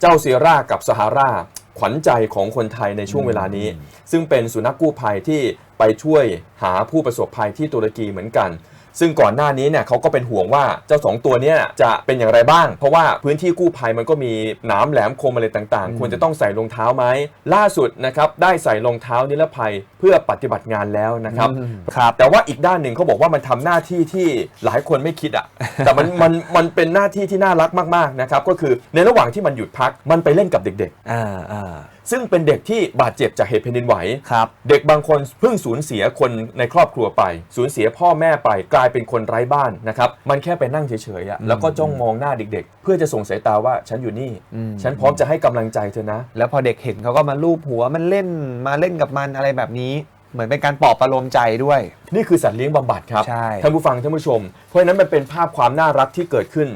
เจ้าเซียร่ากับซาฮาราขวัญใจของคนไทยในช่วงเวลานี้ ซึ่งเป็นสุนัขกู้ภัยที่ไปช่วยหาผู้ประสบภัยที่ตุรกีเหมือนกัน ซึ่งก่อนหน้านี้เนี่ยเขาก็เป็นห่วงว่าเจ้าสองตัวเนี้จะเป็นอย่างไรบ้าง เพราะว่าพื้นที่กู้ภัยมันก็มีหนามแหลมคมอะไรต่างๆ ควรจะต้องใส่รองเท้าไหมล่าสุดนะครับได้ใส่รองเท้านิรภัยเพื่อปฏิบัติงานแล้วนะครับอืมครับแต่ว่าอีกด้านหนึ่งเขาบอกว่ามันทำหน้าที่ที่หลายคนไม่คิดอะแต่มันมันมันเป็นหน้าที่ที่น่ารักมากๆนะครับก็คือในระหว่างที่มันหยุดพักมันไปเล่นกับเด็กอ่าอ่าๆ ซึ่งเป็นเด็กที่บาดเจ็บจากเหตุแผ่นดินไหว ครับ เด็กบางคนเพิ่งสูญเสียคนในครอบครัวไป สูญเสียพ่อแม่ไปกลายเป็นคนไร้บ้านนะครับ มันแค่ไปนั่งเฉยๆอะแล้วก็จ้องมองหน้าเด็กๆ เพื่อจะส่งสายตาว่าฉันอยู่นี่ อืม ฉันพร้อมจะให้กำลังใจเธอนะ แล้วพอเด็กเห็นเขาก็มาลูบหัวมันเล่นมาเล่นกับมันอะไรแบบนี้ เหมือนเป็นการปลอบประโลมใจด้วย นี่คือสัตว์เลี้ยงบำบัดครับใช่ท่านผู้ฟังท่านผู้ชม เพราะฉะนั้นมันเป็นภาพความน่ารักที่เกิดขึ้น